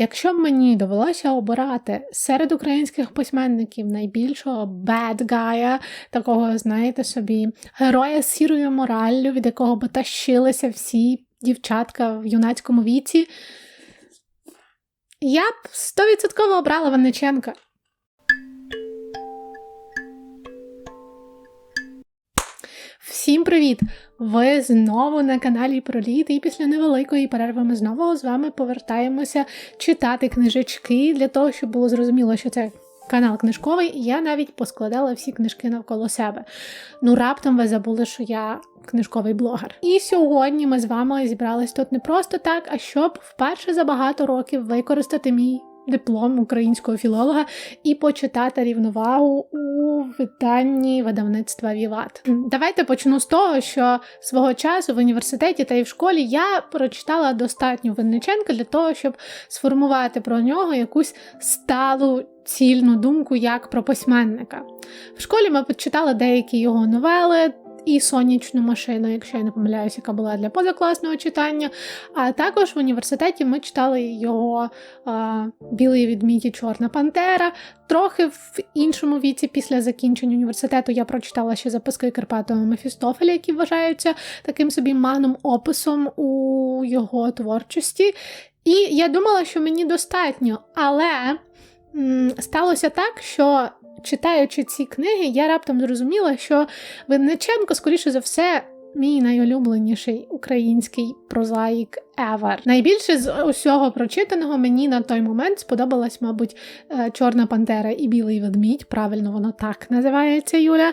Якщо б мені довелося обирати серед українських письменників найбільшого бедгая, такого, знаєте собі, героя сірою мораллю, від якого би тащилися всі дівчатка в юнацькому віці, я б стовідсотково обрала Винниченка. Всім привіт! Ви знову на каналі Проліт, і після невеликої перерви ми знову з вами повертаємося читати книжечки для того, щоб було зрозуміло, що це канал книжковий, і я навіть поскладала всі книжки навколо себе. Ну, раптом ви забули, що я книжковий блогер. І сьогодні ми з вами зібрались тут не просто так, а щоб вперше за багато років використати мій диплом українського філолога і почитати рівновагу у виданні видавництва Віват. Давайте почну з того, що свого часу в університеті та й в школі я прочитала достатньо Винниченка для того, щоб сформувати про нього якусь сталу. Цільну думку як про письменника. В школі ми почитали деякі його новели, і сонячну машину, якщо я не помиляюся, яка була для позакласного читання. А також в університеті ми читали його Білий відмідь і Чорна Пантера. Трохи в іншому віці, після закінчення університету, я прочитала ще записки Карпатова Мефістофеля, які вважаються таким собі магнум описом у його творчості. І я думала, що мені достатньо, але сталося так, що читаючи ці книги, я раптом зрозуміла, що Винниченко, скоріше за все, мій найулюбленіший український прозаїк ever. Найбільше з усього прочитаного мені на той момент сподобалась, мабуть, е, Чорна Пантера і Білий ведмідь. Правильно, воно так називається Юля.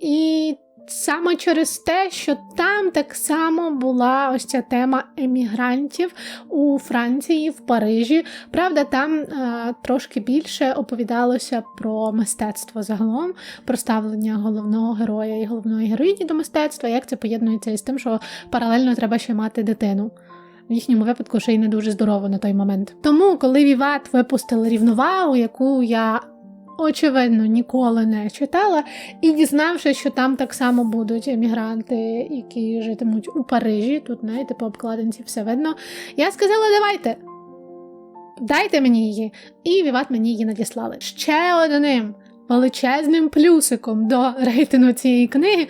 І Саме через те, що там так само була ось ця тема емігрантів у Франції, в Парижі. Правда, там е, трошки більше оповідалося про мистецтво загалом, про ставлення головного героя і головної героїні до мистецтва, як це поєднується із тим, що паралельно треба ще мати дитину. В їхньому випадку ще й не дуже здорово на той момент. Тому, коли Віват випустили рівновагу, яку я очевидно, ніколи не читала, і дізнавшись, що там так само будуть емігранти, які житимуть у Парижі, тут, знаєте, по обкладинці все видно. Я сказала, давайте, дайте мені її. І Віват мені її надіслали. Ще одним величезним плюсиком до рейтингу цієї книги.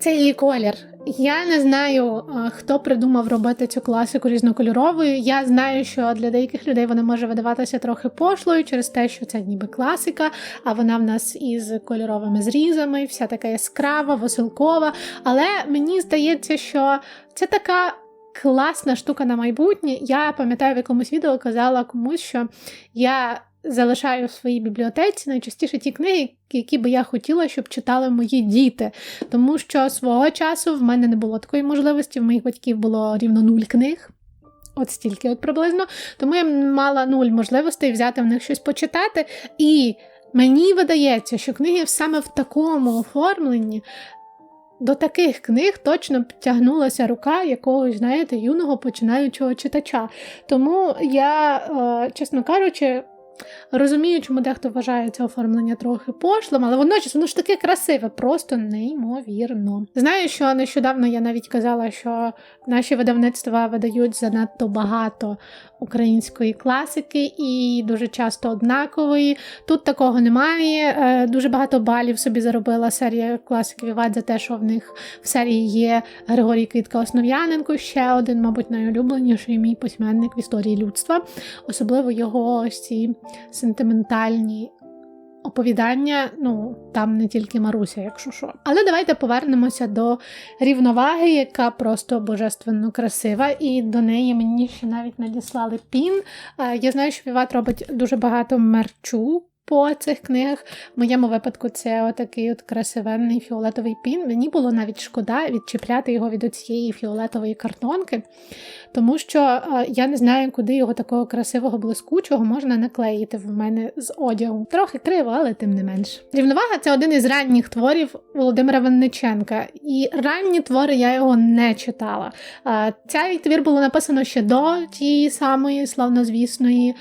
Це її колір. Я не знаю, хто придумав робити цю класику різнокольоровою. Я знаю, що для деяких людей вона може видаватися трохи пошлою через те, що це ніби класика, а вона в нас із кольоровими зрізами, вся така яскрава, веселкова. Але мені здається, що це така. Класна штука на майбутнє. Я пам'ятаю, в якомусь відео казала комусь, що я залишаю в своїй бібліотеці найчастіше ті книги, які би я хотіла, щоб читали мої діти. Тому що свого часу в мене не було такої можливості, в моїх батьків було рівно нуль книг. От стільки от приблизно. Тому я мала нуль можливостей взяти в них щось почитати. І мені видається, що книги саме в такому оформленні. До таких книг точно тягнулася рука якогось, знаєте, юного починаючого читача. Тому я, е, чесно кажучи, Розумію, чому дехто вважає це оформлення трохи пошлим, але водночас воно ж таке красиве, просто неймовірно. Знаю, що нещодавно я навіть казала, що наші видавництва видають занадто багато української класики і дуже часто однакової. Тут такого немає. Е, дуже багато балів собі заробила серія класиків Віват за те, що в них в серії є Григорій Квітка Основ'яненко, ще один, мабуть, найулюбленіший мій письменник в історії людства, особливо його ось ці сентиментальні. Оповідання, ну, там не тільки Маруся, якщо що. Але давайте повернемося до рівноваги, яка просто божественно красива, і до неї мені ще навіть надіслали пін. Я знаю, що Віват робить дуже багато мерчу по цих книгах. В моєму випадку це отакий от красивенний фіолетовий пін. Мені було навіть шкода відчіпляти його від цієї фіолетової картонки, тому що я не знаю, куди його такого красивого блискучого можна наклеїти в мене з одягу. Трохи криво, але тим не менш. Рівновага це один із ранніх творів Володимира Винниченка. І ранні твори я його не читала. Цей твір було написано ще до тієї самої славнозвісної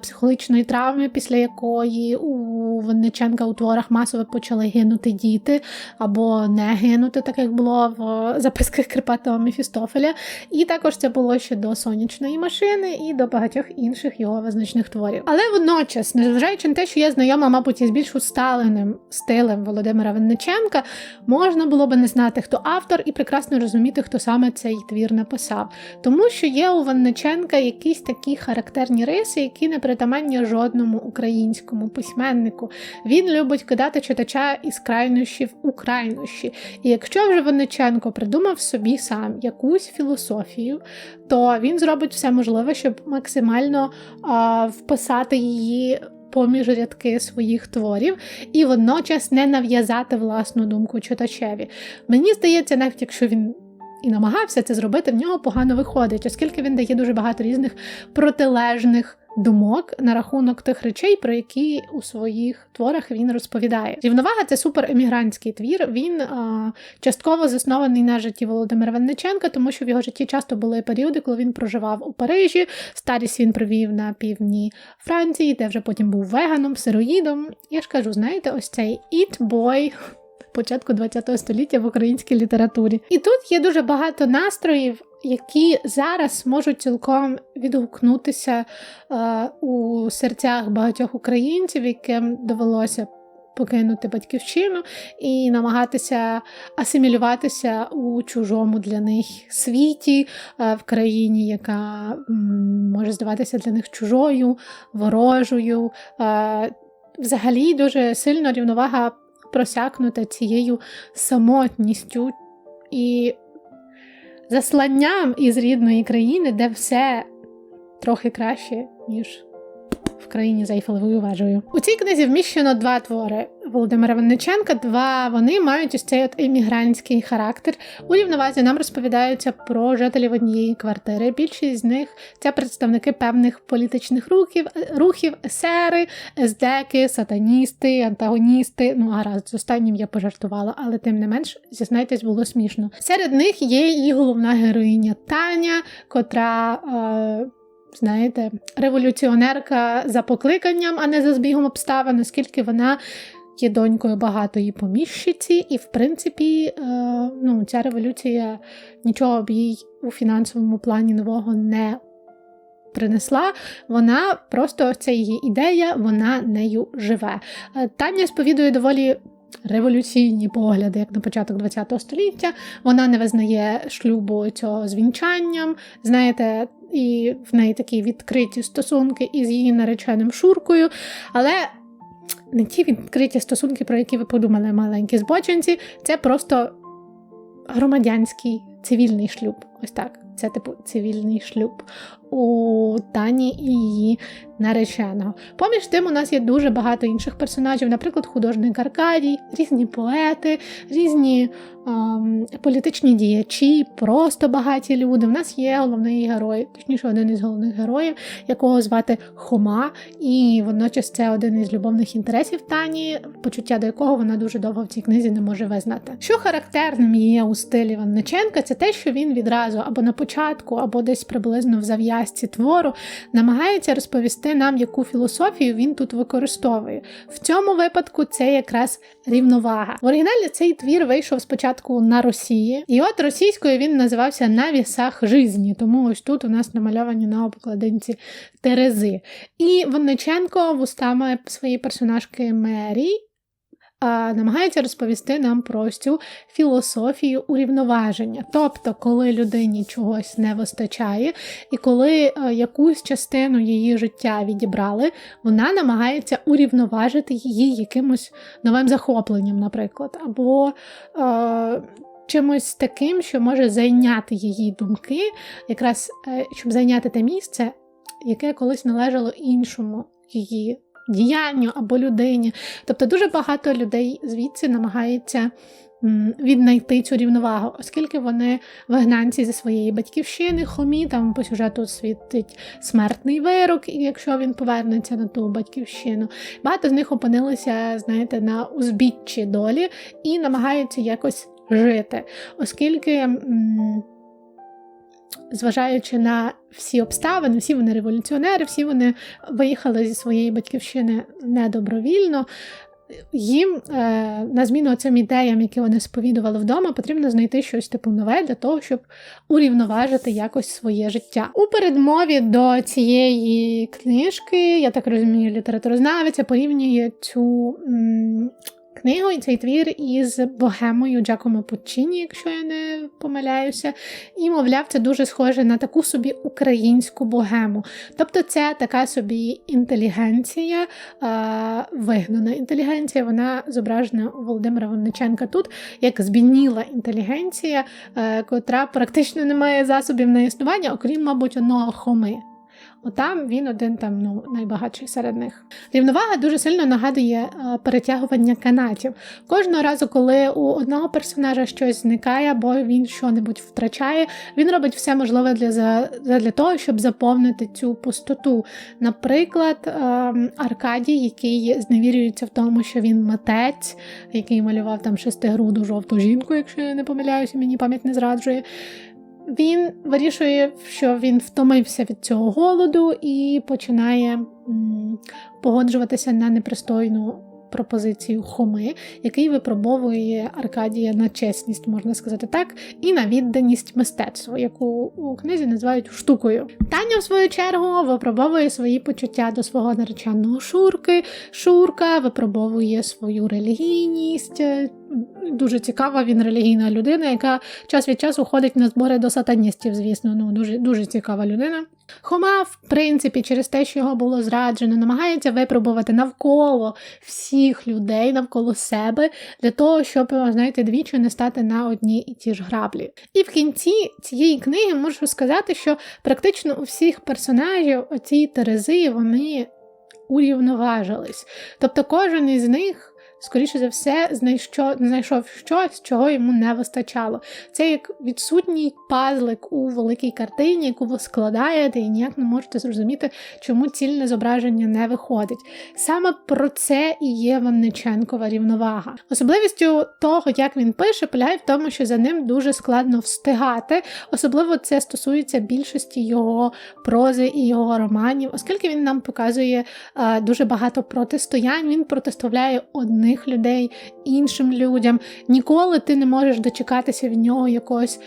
психологічної травми, після якої у Винниченка у творах масово почали гинути діти або не гинути, так як було в записках Крипатого Мефістофеля. І також це було ще до сонячної машини і до багатьох інших його визначних творів. Але водночас, незважаючи на те, що я знайома, мабуть, із більш усталеним стилем Володимира Винниченка, можна було би не знати, хто автор, і прекрасно розуміти, хто саме цей твір написав. Тому що є у Винниченка якісь такі характерні риси, які не притаманні жодному українському письменнику. Він любить кидати читача із крайнощів у крайнощі. І якщо вже Винниченко придумав собі сам якусь філософію, то він зробить все можливе, щоб максимально а, вписати її. Поміж рядки своїх творів і водночас не нав'язати власну думку читачеві. Мені здається, навіть якщо він і намагався це зробити, в нього погано виходить, оскільки він дає дуже багато різних протилежних думок на рахунок тих речей, про які у своїх творах він розповідає. Рівновага це суперемігрантський твір. Він а, частково заснований на житті Володимира Винниченка, тому що в його житті часто були періоди, коли він проживав у Парижі. Старість він провів на півдні Франції, де вже потім був веганом, сироїдом. Я ж кажу, знаєте, ось цей Boy початку ХХ століття в українській літературі. І тут є дуже багато настроїв, які зараз можуть цілком відгукнутися е, у серцях багатьох українців, яким довелося. Покинути батьківщину і намагатися асимілюватися у чужому для них світі, е, в країні, яка може здаватися для них чужою, ворожою. Е, взагалі дуже сильно рівновага просякнута цією самотністю і засланням із рідної країни, де все трохи краще, ніж в країні за Ейфелевою вежею. У цій книзі вміщено два твори Володимира Винниченка. Два вони мають ось цей от емігрантський характер. У рівновазі нам розповідаються про жителів однієї квартири. Більшість з них це представники певних політичних рухів, рухів, есери, ездеки, сатаністи, антагоністи. Ну, гаразд, з останнім я пожартувала, але тим не менш, зізнайтесь, було смішно. Серед них є і головна героїня Таня, котра. Е знаєте, революціонерка за покликанням, а не за збігом обставин, оскільки вона є донькою багатої поміщиці, і, в принципі, е, ну, ця революція нічого б їй у фінансовому плані нового не принесла. Вона просто це її ідея, вона нею живе. Е, Таня сповідує доволі. Революційні погляди, як на початок ХХ століття, вона не визнає шлюбу цього з вінчанням. Знаєте, і в неї такі відкриті стосунки із її нареченим Шуркою. Але не ті відкриті стосунки, про які ви подумали, маленькі збочинці, це просто громадянський цивільний шлюб. Ось так. Це типу цивільний шлюб у Тані і її нареченого. Поміж тим, у нас є дуже багато інших персонажів, наприклад, художник Аркадій, різні поети, різні ем, політичні діячі, просто багаті люди. У нас є головний герой, точніше, один із головних героїв, якого звати Хома, і водночас це один із любовних інтересів Тані, почуття до якого вона дуже довго в цій книзі не може визнати. Що характерним є у стилі Ванниченка, це те, що він відразу або на початку, або десь приблизно в зав'язці твору намагається розповісти нам, яку філософію він тут використовує. В цьому випадку це якраз рівновага. В оригіналі цей твір вийшов спочатку на Росії, і от російською він називався На вісах жизні, тому ось тут у нас намальовані на обкладинці Терези. І Вонниченко вустами своєї персонажки Мері намагається розповісти нам про цю філософію урівноваження. Тобто, коли людині чогось не вистачає, і коли е, якусь частину її життя відібрали, вона намагається урівноважити її якимось новим захопленням, наприклад, або е, чимось таким, що може зайняти її думки, якраз е, щоб зайняти те місце, яке колись належало іншому її діянню або людині. Тобто дуже багато людей звідси намагається віднайти цю рівновагу, оскільки вони вигнанці зі своєї батьківщини, хомі, там по сюжету світить смертний вирок, якщо він повернеться на ту батьківщину. Багато з них опинилися, знаєте, на узбіччі долі і намагаються якось жити, оскільки. Зважаючи на всі обставини, всі вони революціонери, всі вони виїхали зі своєї батьківщини недобровільно. Їм е, на зміну цим ідеям, які вони сповідували вдома, потрібно знайти щось типу нове для того, щоб урівноважити якось своє життя. У передмові до цієї книжки, я так розумію, літературознавиця порівнює цю книгу і цей твір із богемою Джакомо Пуччіні, якщо я не помиляюся. І, мовляв, це дуже схоже на таку собі українську богему. Тобто, це така собі інтелігенція, вигнана інтелігенція. Вона зображена у Володимира Вонниченка тут як збідніла інтелігенція, е, котра практично не має засобів на існування, окрім, мабуть, одного хоми. Отам він один там ну, найбагатший серед них. Рівновага дуже сильно нагадує е, перетягування канатів. Кожного разу, коли у одного персонажа щось зникає, або він що-небудь втрачає, він робить все можливе для для того, щоб заповнити цю пустоту. Наприклад, е, Аркадій, який зневірюється в тому, що він митець, який малював там шестигруду жовту жінку, якщо я не помиляюся, мені пам'ять не зраджує. Він вирішує, що він втомився від цього голоду і починає м, погоджуватися на непристойну пропозицію Хоми, який випробовує Аркадія на чесність, можна сказати так, і на відданість мистецтву, яку у книзі називають штукою. Таня, в свою чергу, випробовує свої почуття до свого нареченого Шурки. Шурка випробовує свою релігійність. Дуже цікава він релігійна людина, яка час від часу ходить на збори до сатаністів, звісно, ну дуже дуже цікава людина. Хома, в принципі, через те, що його було зраджено, намагається випробувати навколо всіх людей, навколо себе, для того, щоб, знаєте, двічі не стати на одні і ті ж граблі. І в кінці цієї книги можу сказати, що практично у всіх персонажів оці Терези вони урівноважились. Тобто кожен із них скоріше за все, знайшов, щось, чого йому не вистачало. Це як відсутній пазлик у великій картині, яку ви складаєте і ніяк не можете зрозуміти, чому цільне зображення не виходить. Саме про це і є Ванниченкова рівновага. Особливістю того, як він пише, полягає в тому, що за ним дуже складно встигати. Особливо це стосується більшості його прози і його романів, оскільки він нам показує е, дуже багато протистоянь, він протиставляє одне одних людей іншим людям. Ніколи ти не можеш дочекатися від нього якогось.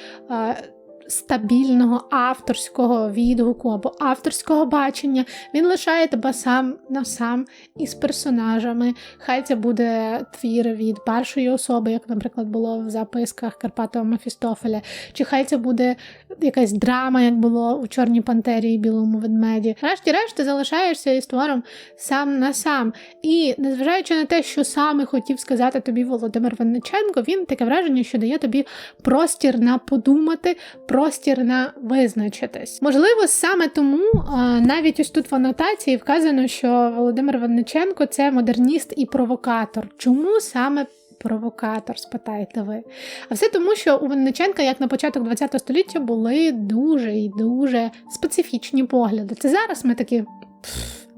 Стабільного авторського відгуку або авторського бачення. Він лишає тебе сам на сам із персонажами. Хай це буде твір від першої особи, як, наприклад, було в записках Карпатова Мефістофеля, чи хай це буде якась драма, як було у Чорній Пантері і Білому ведмеді. Решті-решт, ти залишаєшся із твором сам на сам. І незважаючи на те, що саме хотів сказати тобі Володимир Винниченко, він таке враження, що дає тобі простір на подумати простір на визначитись. Можливо, саме тому навіть ось тут в анотації вказано, що Володимир Винниченко це модерніст і провокатор. Чому саме? Провокатор, спитаєте ви. А все тому, що у Винниченка, як на початок ХХ століття, були дуже і дуже специфічні погляди. Це зараз ми такі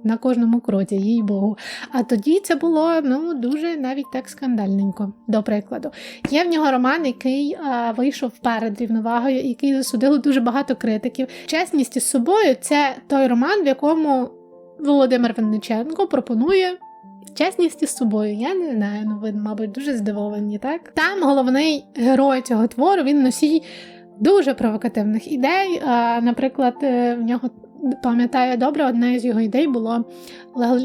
на кожному кроці, їй Богу. А тоді це було ну, дуже навіть так скандальненько, до прикладу. Є в нього роман, який а, вийшов перед рівновагою, який засудило дуже багато критиків. Чесність із собою це той роман, в якому Володимир Винниченко пропонує. Чесність із собою, я не знаю, ну ви, мабуть, дуже здивовані, так? Там головний герой цього твору, він носій дуже провокативних ідей. Наприклад, е, в нього пам'ятаю добре, одна із його ідей було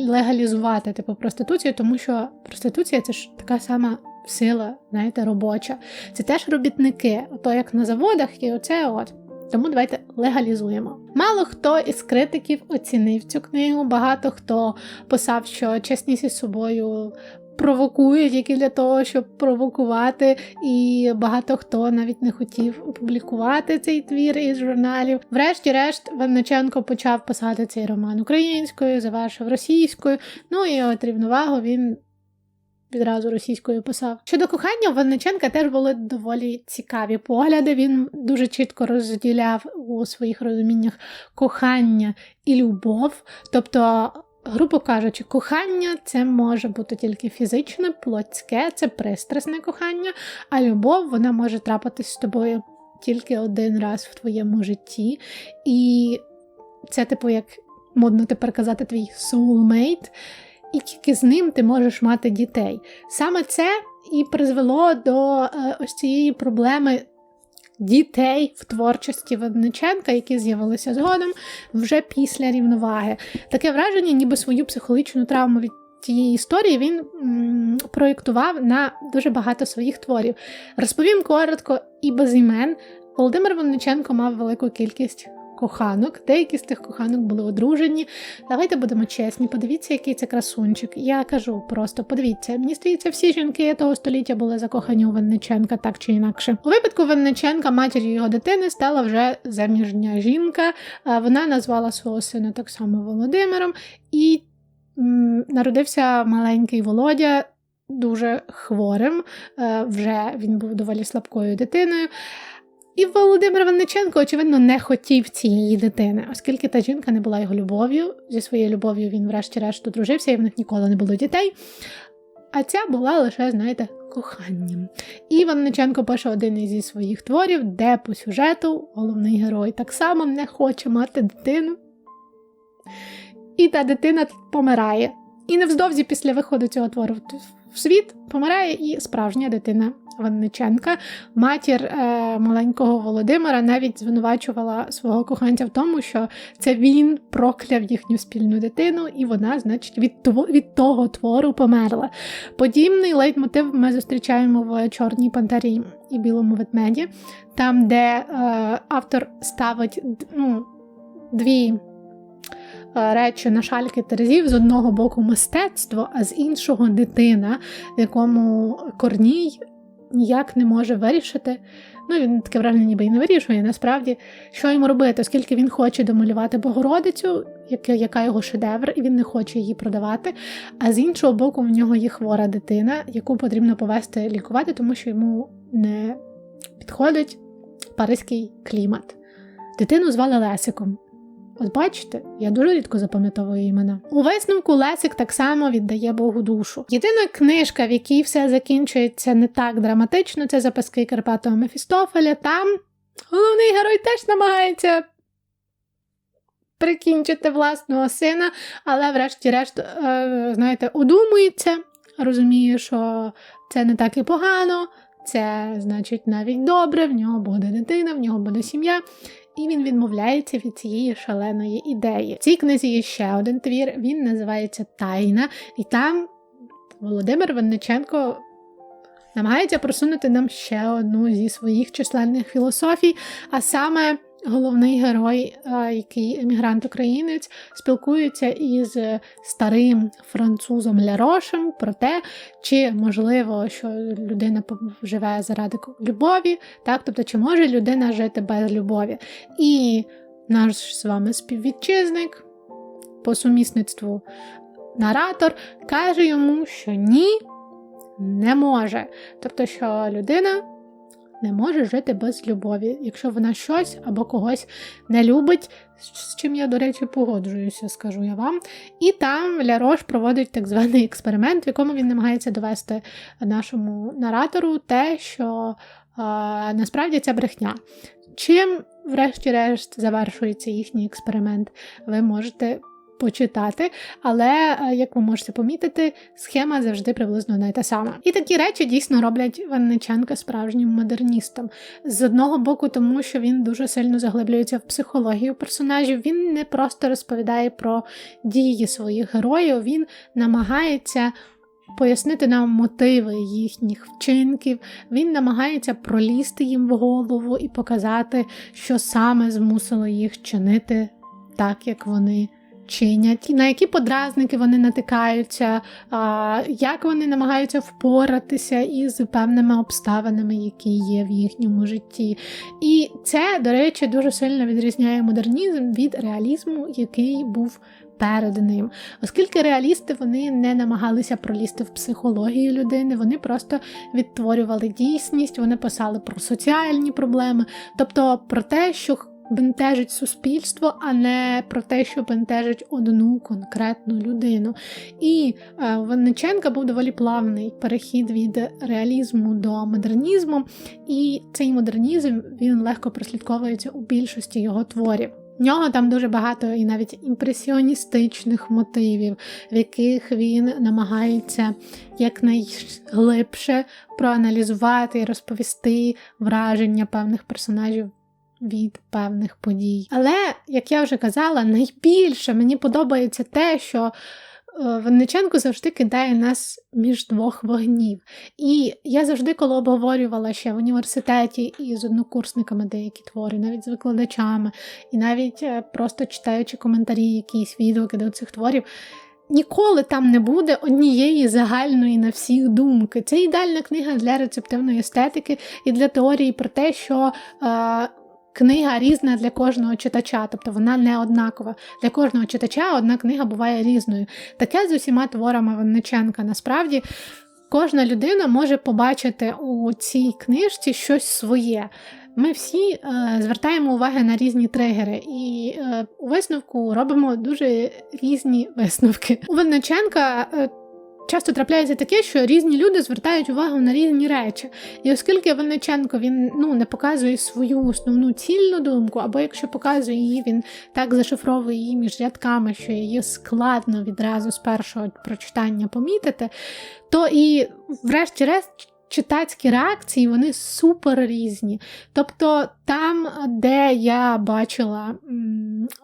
легалізувати типу проституцію, тому що проституція це ж така сама сила, знаєте, робоча. Це теж робітники, ото як на заводах, і оце от. Тому давайте легалізуємо. Мало хто із критиків оцінив цю книгу, багато хто писав, що чесність із собою провокують, які для того, щоб провокувати, і багато хто навіть не хотів опублікувати цей твір із журналів. Врешті-решт, Винниченко почав писати цей роман українською, завершив російською. Ну і от рівновагу він. Відразу російською писав. Щодо кохання, у Винниченка теж були доволі цікаві погляди. Він дуже чітко розділяв у своїх розуміннях кохання і любов. Тобто Грубо кажучи, кохання це може бути тільки фізичне, плотське, це пристрасне кохання, а любов вона може трапитись з тобою тільки один раз в твоєму житті, і це, типу, як модно тепер казати, твій soulmate, і тільки з ним ти можеш мати дітей. Саме це і призвело до е, ось цієї проблеми. Дітей в творчості Водниченка, які з'явилися згодом вже після рівноваги. Таке враження, ніби свою психологічну травму від тієї історії він проєктував на дуже багато своїх творів. Розповім коротко і без імен. Володимир Вонниченко мав велику кількість коханок. Деякі з тих коханок були одружені. Давайте будемо чесні, подивіться, який це красунчик. Я кажу просто подивіться. Мені здається, всі жінки того століття були закохані у Винниченка так чи інакше. У випадку Винниченка матір'ю його дитини стала вже заміжня жінка. Вона назвала свого сина так само Володимиром, і м, народився маленький Володя. Дуже хворим, вже він був доволі слабкою дитиною. І Володимир Винниченко, очевидно, не хотів цієї дитини, оскільки та жінка не була його любов'ю. Зі своєю любов'ю він, врешті-решт, одружився, і в них ніколи не було дітей. А ця була лише, знаєте, коханням. І Винниченко пише один із своїх творів, де по сюжету головний герой так само не хоче мати дитину. І та дитина помирає. І невдовзі після виходу цього твору в світ помирає і справжня дитина Винниченка. Матір е, маленького Володимира навіть звинувачувала свого коханця в тому, що це він прокляв їхню спільну дитину, і вона, значить, від від того твору померла. Подібний лейтмотив ми зустрічаємо в Чорній Пантері і Білому ведмеді, там, де е, автор ставить ну, дві. Е, речі на шальки терезів з одного боку мистецтво, а з іншого дитина, в якому корній ніяк не може вирішити. Ну, він таке враження ніби і не вирішує. Насправді, що йому робити, оскільки він хоче домалювати Богородицю, яка його шедевр, і він не хоче її продавати. А з іншого боку, в нього є хвора дитина, яку потрібно повести лікувати, тому що йому не підходить паризький клімат. Дитину звали Лесиком. От бачите, я дуже рідко запам'ятовую імена. У висновку Лесик так само віддає Богу душу. Єдина книжка, в якій все закінчується не так драматично, це записки Карпатого Мефістофеля. Там головний герой теж намагається. Прикінчити власного сина, але, врешті-решт, е, знаєте, одумується, розуміє, що це не так і погано, це значить навіть добре, в нього буде дитина, в нього буде сім'я і він відмовляється від цієї шаленої ідеї. В цій книзі є ще один твір, він називається Тайна, і там Володимир Винниченко намагається просунути нам ще одну зі своїх численних філософій, а саме головний герой, який емігрант-українець, спілкується із старим французом Лярошем про те, чи можливо, що людина живе заради любові, так, тобто, чи може людина жити без любові. І наш з вами співвітчизник по сумісництву наратор каже йому, що ні, не може. Тобто, що людина не може жити без любові, якщо вона щось або когось не любить, з чим я, до речі, погоджуюся, скажу я вам. І там Лярош проводить так званий експеримент, в якому він намагається довести нашому наратору те, що а, насправді це брехня. Чим, врешті-решт, завершується їхній експеримент, ви можете почитати, але, е, як ви можете помітити, схема завжди приблизно не та сама. І такі речі дійсно роблять Ванниченка справжнім модерністом. З одного боку, тому що він дуже сильно заглиблюється в психологію персонажів, він не просто розповідає про дії своїх героїв, він намагається. Пояснити нам мотиви їхніх вчинків, він намагається пролізти їм в голову і показати, що саме змусило їх чинити так, як вони чинять, на які подразники вони натикаються, як вони намагаються впоратися із певними обставинами, які є в їхньому житті. І це, до речі, дуже сильно відрізняє модернізм від реалізму, який був. Перед ним, оскільки реалісти вони не намагалися пролізти в психологію людини, вони просто відтворювали дійсність, вони писали про соціальні проблеми, тобто про те, що бентежить суспільство, а не про те, що бентежить одну конкретну людину. І е, Винниченка був доволі плавний перехід від реалізму до модернізму, і цей модернізм він легко прослідковується у більшості його творів. В нього там дуже багато і навіть імпресіоністичних мотивів, в яких він намагається якнайглибше проаналізувати і розповісти враження певних персонажів від певних подій. Але, як я вже казала, найбільше мені подобається те, що Е, Винниченко завжди кидає нас між двох вогнів. І я завжди, коли обговорювала ще в університеті і з однокурсниками деякі твори, навіть з викладачами, і навіть е, просто читаючи коментарі, якісь відгуки до цих творів. Ніколи там не буде однієї загальної на всіх думки. Це ідеальна книга для рецептивної естетики і для теорії про те, що е, Книга різна для кожного читача, тобто вона не однакова. Для кожного читача одна книга буває різною. Таке з усіма творами Винниченка. Насправді кожна людина може побачити у цій книжці щось своє. Ми всі е, звертаємо увагу на різні тригери, і е, у висновку робимо дуже різні висновки. У Винниченка е, часто трапляється таке, що різні люди звертають увагу на різні речі. І оскільки Винниченко він ну, не показує свою основну цільну думку, або якщо показує її, він так зашифровує її між рядками, що її складно відразу з першого прочитання помітити, то і, врешті-решт, читацькі реакції вони супер різні. Тобто, там, де я бачила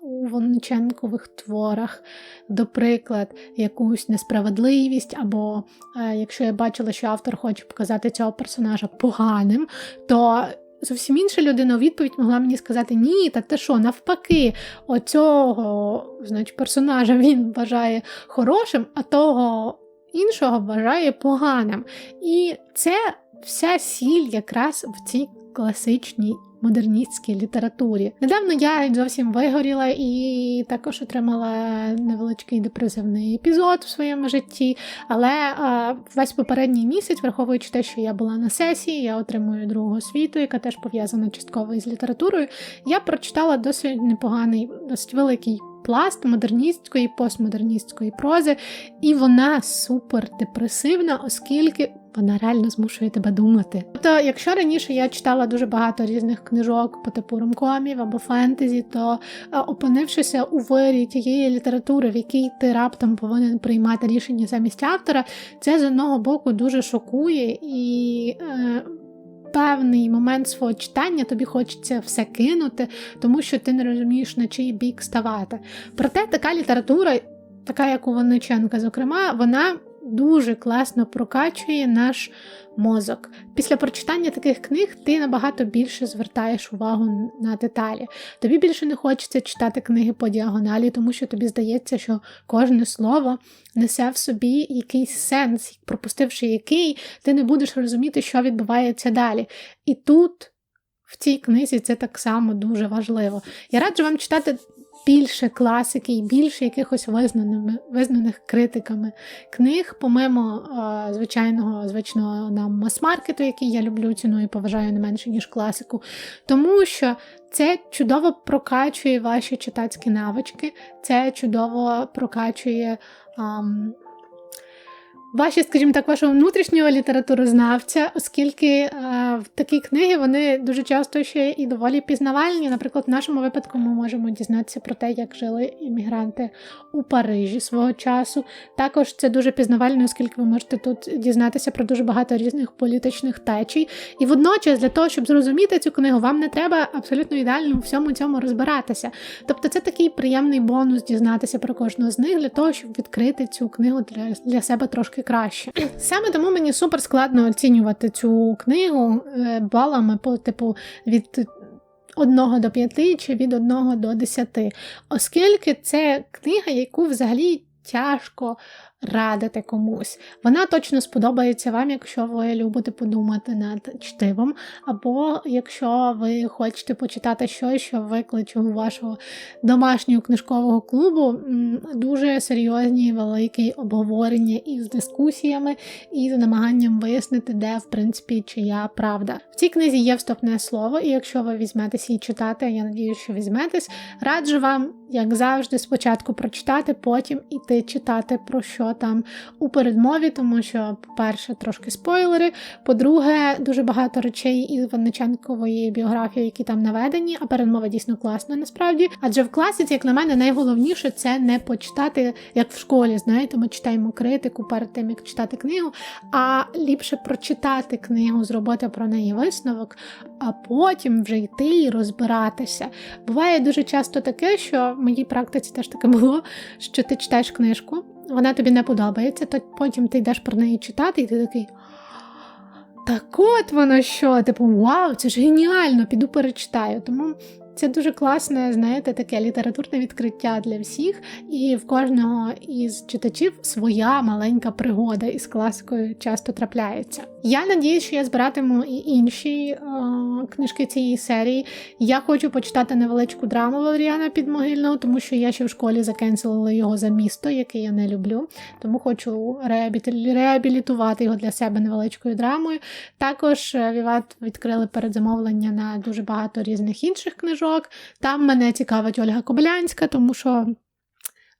у Вониченкових творах, до приклад, якусь несправедливість, або е, якщо я бачила, що автор хоче показати цього персонажа поганим, то Зовсім інша людина у відповідь могла мені сказати: ні, та ти що, навпаки, оцього значить, персонажа він вважає хорошим, а того іншого вважає поганим. І це вся сіль якраз в цій класичній модерністській літературі. Недавно я зовсім вигоріла і також отримала невеличкий депресивний епізод в своєму житті. Але а, весь попередній місяць, враховуючи те, що я була на сесії, я отримую другу освіту, яка теж пов'язана частково із літературою. Я прочитала досить непоганий, досить великий пласт модерністської, постмодерністської прози, і вона супер депресивна, оскільки. Вона реально змушує тебе думати. Тобто, якщо раніше я читала дуже багато різних книжок по типу ромкомів або фентезі, то е, опинившися у вирі тієї літератури, в якій ти раптом повинен приймати рішення замість автора, це з одного боку дуже шокує і. Е, певний момент свого читання тобі хочеться все кинути, тому що ти не розумієш, на чий бік ставати. Проте така література, така як у Вониченка, зокрема, вона дуже класно прокачує наш мозок. Після прочитання таких книг ти набагато більше звертаєш увагу на деталі. Тобі більше не хочеться читати книги по діагоналі, тому що тобі здається, що кожне слово несе в собі якийсь сенс, пропустивши який, ти не будеш розуміти, що відбувається далі. І тут. В цій книзі це так само дуже важливо. Я раджу вам читати більше класики і більше якихось визнаними, визнаних критиками книг, помимо звичайного звичного нам мас-маркету, який я люблю ціную і поважаю не менше, ніж класику. Тому що це чудово прокачує ваші читацькі навички, це чудово прокачує. Um, ваші, скажімо так, вашого внутрішнього літературознавця, оскільки е, такі книги вони дуже часто ще і доволі пізнавальні. Наприклад, в нашому випадку ми можемо дізнатися про те, як жили іммігранти у Парижі свого часу. Також це дуже пізнавально, оскільки ви можете тут дізнатися про дуже багато різних політичних течій. І водночас, для того, щоб зрозуміти цю книгу, вам не треба абсолютно ідеально у всьому цьому розбиратися. Тобто, це такий приємний бонус дізнатися про кожного з них для того, щоб відкрити цю книгу для, для себе трошки краще. Саме тому мені супер складно оцінювати цю книгу е, балами по типу від 1 до 5 чи від 1 до 10, оскільки це книга, яку взагалі тяжко радити комусь. Вона точно сподобається вам, якщо ви любите подумати над чтивом, або якщо ви хочете почитати щось, що викличе у вашого домашнього книжкового клубу дуже серйозні великі обговорення із дискусіями і з намаганням вияснити, де в принципі чия правда. В цій книзі є вступне слово, і якщо ви візьметесь її читати, я надію, що візьметесь, раджу вам, як завжди, спочатку прочитати, потім іти читати про що там у передмові, тому що, по-перше, трошки спойлери. По-друге, дуже багато речей із Винниченкової біографії, які там наведені, а передмова дійсно класна, насправді. Адже в класиці, як на мене, найголовніше це не почитати, як в школі. Знаєте, ми читаємо критику перед тим, як читати книгу, а ліпше прочитати книгу, зробити про неї висновок, а потім вже йти і розбиратися. Буває дуже часто таке, що в моїй практиці теж таке було, що ти читаєш книжку вона тобі не подобається, то потім ти йдеш про неї читати, і ти такий. Так от воно що, типу, вау, це ж геніально, піду перечитаю. Тому це дуже класне, знаєте, таке літературне відкриття для всіх, і в кожного із читачів своя маленька пригода із класикою часто трапляється. Я надію, що я збиратиму і інші е, книжки цієї серії. Я хочу почитати невеличку драму Валеріана Підмогильного, тому що я ще в школі закенселила його за місто, яке я не люблю. Тому хочу реабілітувати його для себе невеличкою драмою. Також е, Віват відкрили передзамовлення на дуже багато різних інших книжок книжок. Там мене цікавить Ольга Кобилянська, тому що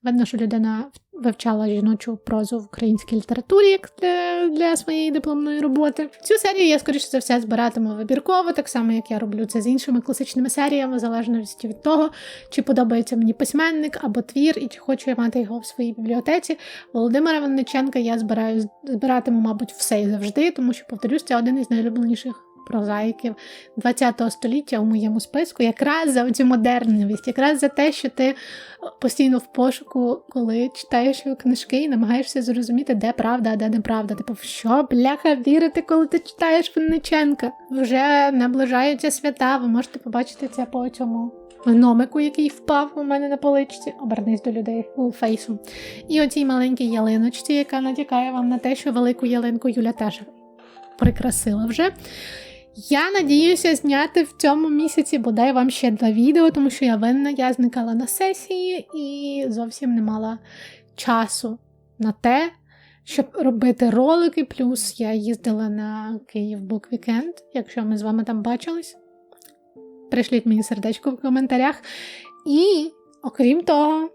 видно, що людина вивчала жіночу прозу в українській літературі для, для своєї дипломної роботи. Цю серію я, скоріше за все, збиратиму вибірково, так само, як я роблю це з іншими класичними серіями, в залежності від того, чи подобається мені письменник або твір, і чи хочу я мати його в своїй бібліотеці. Володимира Винниченка я збираю збиратиму, мабуть, все і завжди, тому що, повторюсь, це один із найулюбленіших прозаїків ХХ століття у моєму списку, якраз за цю модерність, якраз за те, що ти постійно в пошуку, коли читаєш книжки і намагаєшся зрозуміти, де правда, а де неправда. Типу, що бляха вірити, коли ти читаєш Винниченка? Вже наближаються свята, ви можете побачити це по цьому. Гномику, який впав у мене на поличці, обернись до людей у фейсу. І оцій маленькій ялиночці, яка натякає вам на те, що велику ялинку Юля теж прикрасила вже. Я надіюся зняти в цьому місяці бодай вам ще два відео, тому що я винна, я зникала на сесії і зовсім не мала часу на те, щоб робити ролики. Плюс я їздила на Київ Бук Вікенд, якщо ми з вами там бачились. Пришліть мені сердечко в коментарях. І, окрім того,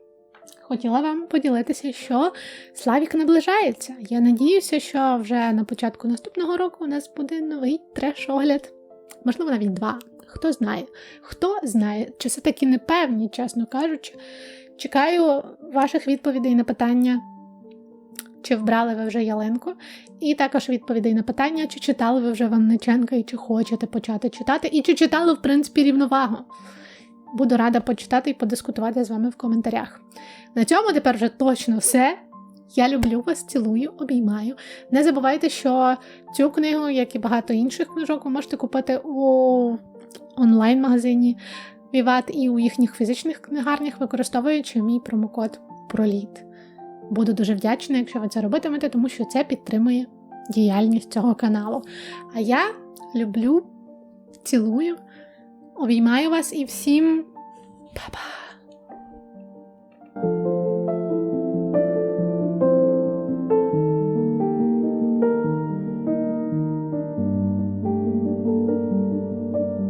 хотіла вам поділитися, що Славік наближається. Я надіюся, що вже на початку наступного року у нас буде новий треш-огляд. Можливо, навіть два. Хто знає. Хто знає, чи все таки непевні, чесно кажучи. Чекаю ваших відповідей на питання. Чи вбрали ви вже ялинку, і також відповідей на питання, чи читали ви вже Ванниченка, і чи хочете почати читати, і чи читали, в принципі, рівновагу. Буду рада почитати і подискутувати з вами в коментарях. На цьому тепер вже точно все. Я люблю вас, цілую, обіймаю. Не забувайте, що цю книгу, як і багато інших книжок, ви можете купити у онлайн-магазині Vivat і у їхніх фізичних книгарнях, використовуючи мій промокод PROLIT. Буду дуже вдячна, якщо ви це робитимете, тому що це підтримує діяльність цього каналу. А я люблю, цілую, обіймаю вас і всім па-па!